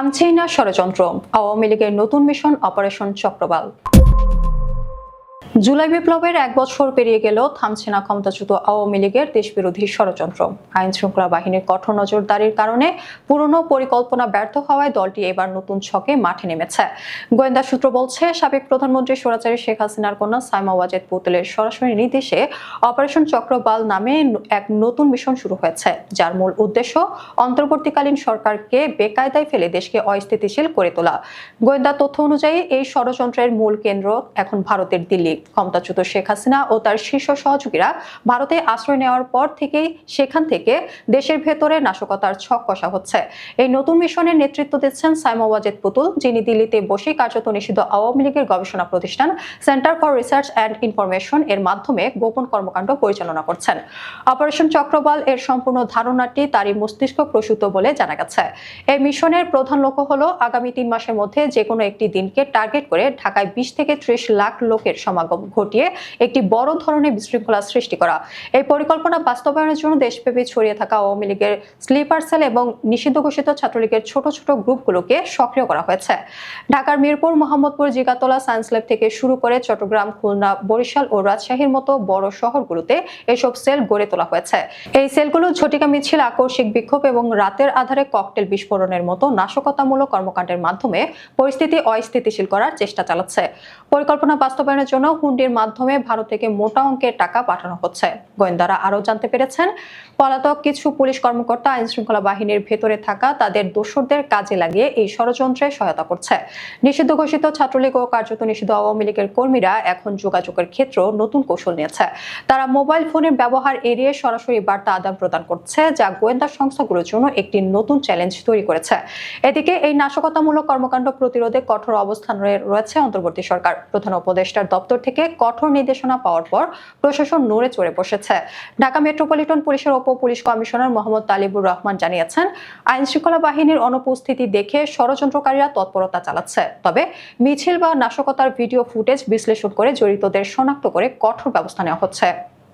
থামছেই না ষড়যন্ত্র। আওয়ামী লীগের নতুন মিশন অপারেশন চক্রবাল জুলাই বিপ্লবের এক বছর পেরিয়ে গেলেও থামছে না ক্ষমতাচ্যুত আওয়ামী লীগের দেশবিরোধী ষড়যন্ত্র। আইন শৃঙ্খলা বাহিনীর কঠোর নজরদারির কারণে পুরনো পরিকল্পনা ব্যর্থ হওয়ায় দলটি এবার নতুন ছকে মাঠে নেমেছে। গোয়েন্দা সূত্র বলছে, সাবেক প্রধানমন্ত্রী সরাচারী শেখ হাসিনার কন্যা সাইমা ওয়াজেদ পুতুলের সরাসরি নির্দেশে অপারেশন চক্রবাল নামে এক নতুন মিশন শুরু হয়েছে, যার মূল উদ্দেশ্য অন্তর্বর্তীকালীন সরকারকে বেকায়দায় ফেলে দেশকে অস্থিতিশীল করে তোলা। গোয়েন্দা তথ্য অনুযায়ী, এই ষড়যন্ত্রের মূল কেন্দ্র এখন ভারতের দিল্লি। ক্ষমতাচ্যুত শেখ হাসিনা ও তার শীর্ষ সহযোগীরা ভারতে আশ্রয় নেওয়ার পর থেকেই সেখান থেকে দেশের ভেতরে নাশকতার ছক কষা হচ্ছে। এই নতুন মিশনের নেতৃত্ব দিচ্ছেন সাইমা ওয়াজেদ পুতুল, যিনি দিল্লিতে বসেই কার্যত নিষিদ্ধ আওয়ামী লীগের গবেষণা প্রতিষ্ঠান centre for research and information এর মাধ্যমে গোপন কর্মকাণ্ড পরিচালনা করছেন। অপারেশন চক্রবাল এর সম্পূর্ণ ধারণাটি তারই মস্তিষ্ক প্রসূত বলে জানা গেছে। এই মিশনের প্রধান লক্ষ্য হলো আগামী তিন মাসের মধ্যে যে কোনো একটি দিনকে টার্গেট করে ঢাকায় বিশ থেকে ত্রিশ লাখ লোকের সমাগম ঘটিয়ে একটি বড় ধরনের বিশৃঙ্খলা সৃষ্টি করা। এই পরিকল্পনা বাস্তবায়নের জন্য দেশব্যাপী ছড়িয়ে থাকা আওয়ামী লীগের স্লিপার সেল এবং নিষিদ্ধ ঘোষিত ছাত্রলীগের ছোট ছোট গ্রুপগুলোকে সক্রিয় করা হয়েছে। ঢাকার মিরপুর, মোহাম্মদপুর, জিগাতলা, সায়েন্স ল্যাব থেকে শুরু করে চট্টগ্রাম, খুলনা, বরিশাল ও রাজশাহীর মতো বড় শহরগুলোতে এসব সেল গড়ে তোলা হয়েছে। এই সেলগুলো ঝটিকা মিছিল, আকস্মিক বিক্ষোভ এবং রাতের আধারে ককটেল বিস্ফোরণের মতো নাশকতামূলক কর্মকাণ্ডের মাধ্যমে পরিস্থিতি অস্থিতিশীল করার চেষ্টা চালাচ্ছে। পরিকল্পনা বাস্তবায়নের জন্য হুন্ডির মাধ্যমে ভারত থেকে মোটা অঙ্কের টাকা পাঠানো হচ্ছে। গোয়েন্দারা আরও জানতে পেরেছেন, পলাতক কিছু পুলিশ কর্মকর্তা আইন শৃঙ্খলা বাহিনীর ভেতরে থাকা তাদের দোসরদের কাজে লাগিয়ে এই ষড়যন্ত্রে সহায়তা করছে। নিষিদ্ধ ঘোষিত ছাত্রলীগ ও কার্যত নিষিদ্ধ আওয়ামী লীগের কর্মীরা এখন যোগাযোগের ক্ষেত্র নতুন কৌশল নিয়েছে। তারা মোবাইল ফোনের ব্যবহার এড়িয়ে সরাসরি বার্তা আদান প্রদান করছে, যা গোয়েন্দা সংস্থাগুলোর জন্য একটি নতুন চ্যালেঞ্জ তৈরি করেছে। এদিকে এই নাশকতামূলক কর্মকাণ্ড প্রতিরোধে কঠোর অবস্থানে রয়েছে অন্তর্বর্তী সরকার। প্রধান উপদেষ্টার দপ্তর থেকে কঠোর নির্দেশনা পাওয়ার পর প্রশাসন নড়ে চড়ে বসেছে। ঢাকা মেট্রোপলিটন পুলিশের উপ পুলিশ কমিশনার মোহাম্মদ তালিবুর রহমান জানিয়েছেন আইন শৃঙ্খলা বাহিনীর অনুপস্থিতি দেখে ষড়যন্ত্রকারীরা তৎপরতা চালাচ্ছে। তবে মিছিল বা নাশকতার ভিডিও ফুটেজ বিশ্লেষণ করে জড়িতদের শনাক্ত করে কঠোর ব্যবস্থা নেওয়া হচ্ছে।